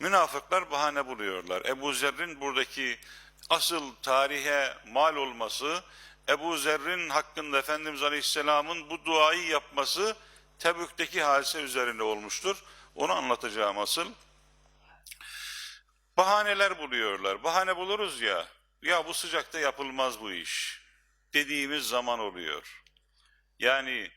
Münafıklar bahane buluyorlar. Ebu Zer'in buradaki asıl tarihe mal olması, Ebu Zer'in hakkında Efendimiz Aleyhisselam'ın bu duayı yapması Tebük'teki hadise üzerinde olmuştur. Onu anlatacağım asıl. Bahaneler buluyorlar. Bahane buluruz ya, ya bu sıcakta yapılmaz bu iş dediğimiz zaman oluyor. Yani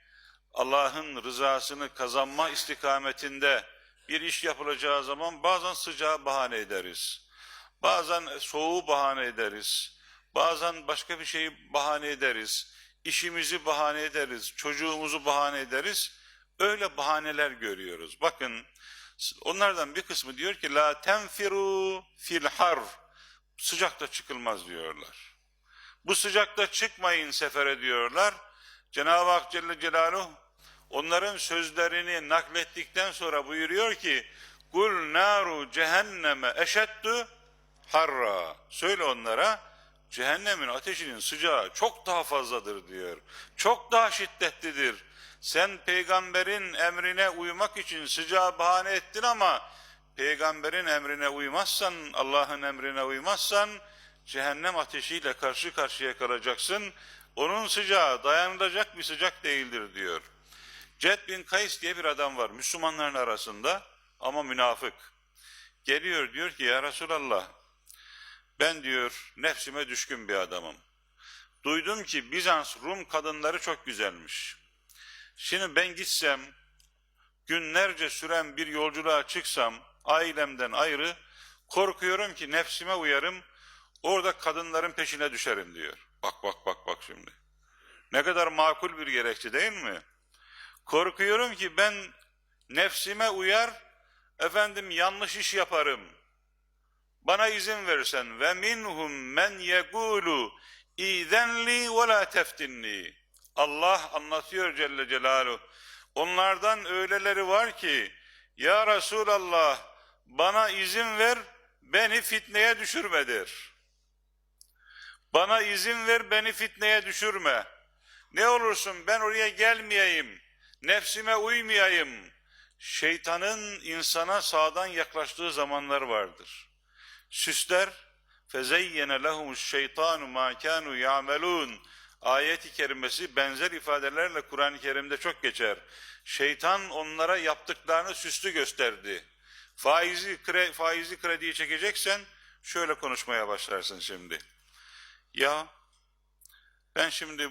Allah'ın rızasını kazanma istikametinde bir iş yapılacağı zaman bazen sıcağı bahane ederiz. Bazen soğuğu bahane ederiz. Bazen başka bir şeyi bahane ederiz. İşimizi bahane ederiz. Çocuğumuzu bahane ederiz. Öyle bahaneler görüyoruz. Bakın onlardan bir kısmı diyor ki la tenfiru fil har. Sıcakta çıkılmaz diyorlar. Bu sıcakta çıkmayın sefere diyorlar. Cenab-ı Hak Celle Celaluhu onların sözlerini naklettikten sonra buyuruyor ki Kul naru cehenneme eşeddu harra. Söyle onlara cehennemin ateşinin sıcağı çok daha fazladır diyor. Çok daha şiddetlidir. Sen peygamberin emrine uymak için sıcağı bahane ettin ama peygamberin emrine uymazsan, Allah'ın emrine uymazsan cehennem ateşiyle karşı karşıya kalacaksın. Onun sıcağı dayanılacak bir sıcak değildir diyor. Ced bin Kays diye bir adam var Müslümanların arasında ama münafık. Geliyor diyor ki ya Resulallah ben diyor nefsime düşkün bir adamım. Duydum ki Bizans Rum kadınları çok güzelmiş. Şimdi ben gitsem günlerce süren bir yolculuğa çıksam ailemden ayrı korkuyorum ki nefsime uyarım orada kadınların peşine düşerim diyor. Bak bak bak bak şimdi. Ne kadar makul bir gerekçe değil mi? Korkuyorum ki ben nefsime uyar, efendim yanlış iş yaparım. Bana izin versen ve minhum men yekulu izenli ve la teftinni. Allah anlatıyor Celle Celaluhu. Onlardan öyleleri var ki ya Resulallah bana izin ver beni fitneye düşürmedir. Bana izin ver beni fitneye düşürme. Ne olursun ben oraya gelmeyeyim. Nefsime uymayayım. Şeytanın insana sağdan yaklaştığı zamanlar vardır. Süsler fezeyyene lehumuş şeytanu ma kanu ya'melun ayeti kerimesi benzer ifadelerle Kur'an-ı Kerim'de çok geçer. Şeytan onlara yaptıklarını süslü gösterdi. Faizi, kre, faizi krediyi çekeceksen şöyle konuşmaya başlarsın şimdi. Ya ben şimdi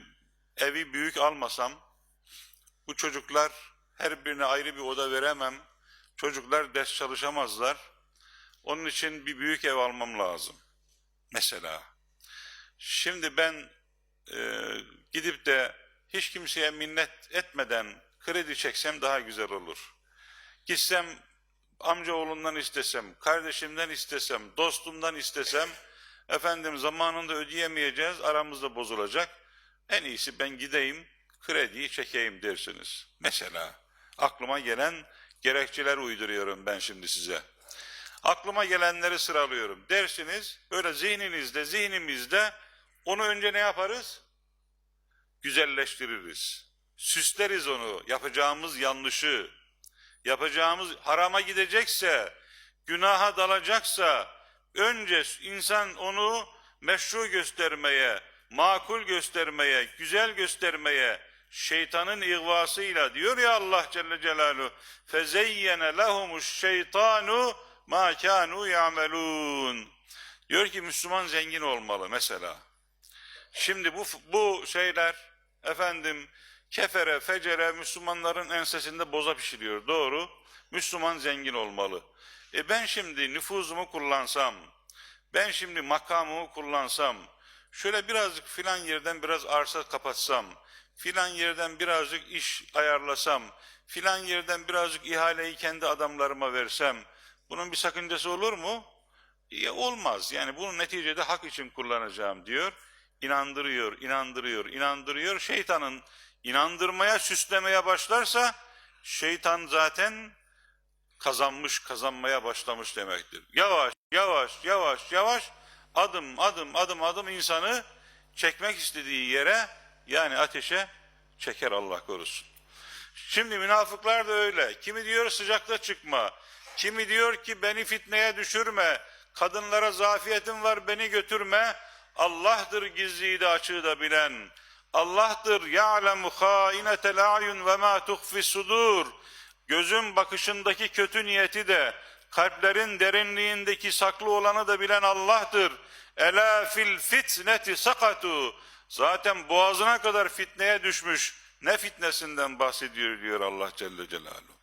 evi büyük almasam bu çocuklar her birine ayrı bir oda veremem. Çocuklar ders çalışamazlar. Onun için bir büyük ev almam lazım. Mesela. Şimdi ben e, gidip de hiç kimseye minnet etmeden kredi çeksem daha güzel olur. Gitsem amcaoğlundan istesem, kardeşimden istesem, dostumdan istesem, efendim zamanında ödeyemeyeceğiz, aramızda bozulacak. En iyisi ben gideyim, krediyi çekeyim dersiniz. Mesela aklıma gelen gerekçeler uyduruyorum ben şimdi size. Aklıma gelenleri sıralıyorum. Dersiniz böyle zihninizde, zihnimizde onu önce ne yaparız? Güzelleştiririz. Süsleriz onu. Yapacağımız yanlışı, yapacağımız harama gidecekse, günaha dalacaksa önce insan onu meşru göstermeye, makul göstermeye, güzel göstermeye, şeytanın ihvasıyla diyor ya Allah Celle Celaluhu fezeyyene lehumuş şeytanu ma kanu ya'melun. Diyor ki Müslüman zengin olmalı mesela. Şimdi bu bu şeyler efendim kefere fecere Müslümanların ensesinde boza pişiriyor. Doğru. Müslüman zengin olmalı. E ben şimdi nüfuzumu kullansam ben şimdi makamımı kullansam şöyle birazcık filan yerden biraz arsa kapatsam filan yerden birazcık iş ayarlasam, filan yerden birazcık ihaleyi kendi adamlarıma versem, bunun bir sakıncası olur mu? Ya olmaz. Yani bunu neticede hak için kullanacağım diyor. İnandırıyor, inandırıyor, inandırıyor. Şeytanın inandırmaya, süslemeye başlarsa şeytan zaten kazanmış, kazanmaya başlamış demektir. Yavaş, yavaş, yavaş, yavaş adım, adım, adım, adım insanı çekmek istediği yere yani ateşe çeker Allah korusun. Şimdi münafıklar da öyle. Kimi diyor sıcakta çıkma. Kimi diyor ki beni fitneye düşürme, kadınlara zafiyetim var beni götürme. Allah'tır gizliyi de açığı da bilen. Allah'tır ya'lemu hâinetel a'yun ve mâ tuhfi sudur. Gözün bakışındaki kötü niyeti de, kalplerin derinliğindeki saklı olanı da bilen Allah'tır. Ela fil fitneti sakatu. Zaten boğazına kadar fitneye düşmüş. Ne fitnesinden bahsediyor diyor Allah Celle Celaluhu.